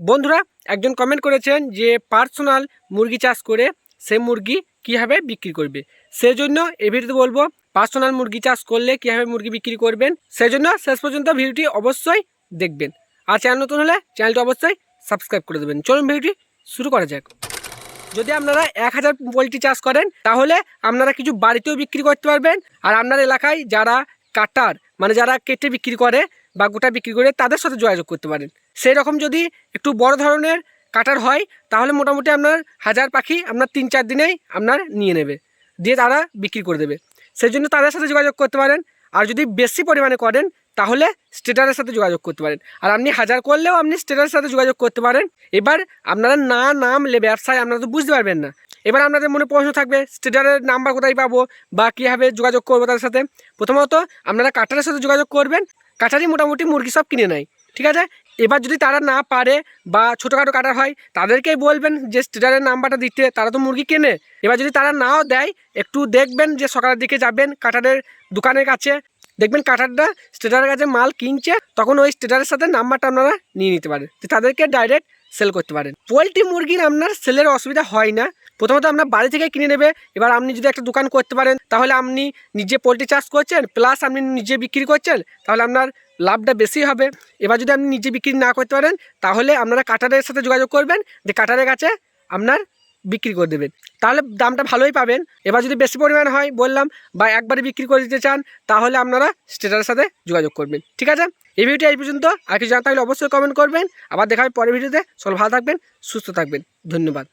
বন্ধুরা, একজন কমেন্ট করেছেন যে পার্সোনাল মুরগি চাষ করে সে মুরগি কীভাবে বিক্রি করবে? সেজন্য এই ভিডিওতে বলব পার্সোনাল মুরগি চাষ করলে কীভাবে মুরগি বিক্রি করবেন? সেজন্য শেষ পর্যন্ত ভিডিওটি অবশ্যই দেখবেন। আর চ্যানেল নতুন হলে চ্যানেলটি অবশ্যই সাবস্ক্রাইব করে দেবেন। চলুন ভিডিওটি শুরু করা যাক। যদি আপনারা এক হাজার পোলট্রি চাষ করেন, তাহলে আপনারা কিছু বাড়িতেও বিক্রি করতে পারবেন। আর আপনার এলাকায় যারা কাটার মানে যারা কেটে বিক্রি করে বা গোটা বিক্রি করে তাদের সাথে যোগাযোগ করতে পারেন। সেই রকম যদি একটু বড় ধরনের কাটার হয়, তাহলে মোটামুটি আপনার হাজার পাখি আপনার তিন চার দিনেই আপনার নিয়ে নেবে, দিয়ে তারা বিক্রি করে দেবে। সেই জন্য তাদের সাথে যোগাযোগ করতে পারেন। আর যদি বেশি পরিমাণে করেন, তাহলে স্টেটারের সাথে যোগাযোগ করতে পারেন। আর আপনি হাজার করলেও আপনি স্টেটারের সাথে যোগাযোগ করতে পারেন। এবার আপনারা না নামলে ব্যবসায় আপনারা তো বুঝতে পারবেন না। এবার আপনাদের মনে প্রশ্ন থাকবে, স্টেটারের নাম্বার কোথায় পাবো বা কীভাবে যোগাযোগ করব তাদের সাথে? প্রথমত আপনারা কাটারের সাথে যোগাযোগ করবেন। কাটারই মোটামুটি মুরগি সব কিনে নেয়, ঠিক আছে? এবার যদি তারা না পারে বা ছোটোখাটো কাটার হয়, তাদেরকেই বলবেন যে স্টেটারের নাম্বারটা দিতে, তারা তো মুরগি কেনে। এবার যদি তারা নাও দেয়, একটু দেখবেন যে সকালের দিকে যাবেন কাটারের দোকানের কাছে, দেখবেন কাটারটা স্টেটারের কাছে মাল কিনছে, তখন ওই স্টেটারের সাথে নাম্বারটা আপনারা নিয়ে নিতে পারেন। তাদেরকে ডাইরেক্ট সেল করতে পারেন। পোলট্রি মুরগির আপনার সেলের অসুবিধা হয় না। প্রথমত আপনার বাড়ি থেকে কিনে নেবে। এবার আপনি যদি একটা দোকান করতে পারেন, তাহলে আপনি নিজে পোলট্রি চাষ করছেন প্লাস আপনি নিজে বিক্রি করছেন, তাহলে আপনার লাভটা বেশি হবে। এবার যদি আপনি নিজে বিক্রি না করতে পারেন, তাহলে আপনারা কাটারের সাথে যোগাযোগ করবেন, যে কাটারের কাছে আপনার বিক্রি করে দেবেন। তাহলে দামটা ভালোই পাবেন। এবার যদি বেশি পরিমাণ হয় বললাম, বা একবারে বিক্রি করে দিতে চান, তাহলে আপনারা স্টেটারের সাথে যোগাযোগ করবেন। ঠিক আছে? এই ভিডিওটি এই পর্যন্ত। আর কিছু জানতে হলে অবশ্যই কমেন্ট করবেন। আবার দেখা হবে পরের ভিডিওতে। সব ভালো থাকবেন, সুস্থ থাকবেন। ধন্যবাদ।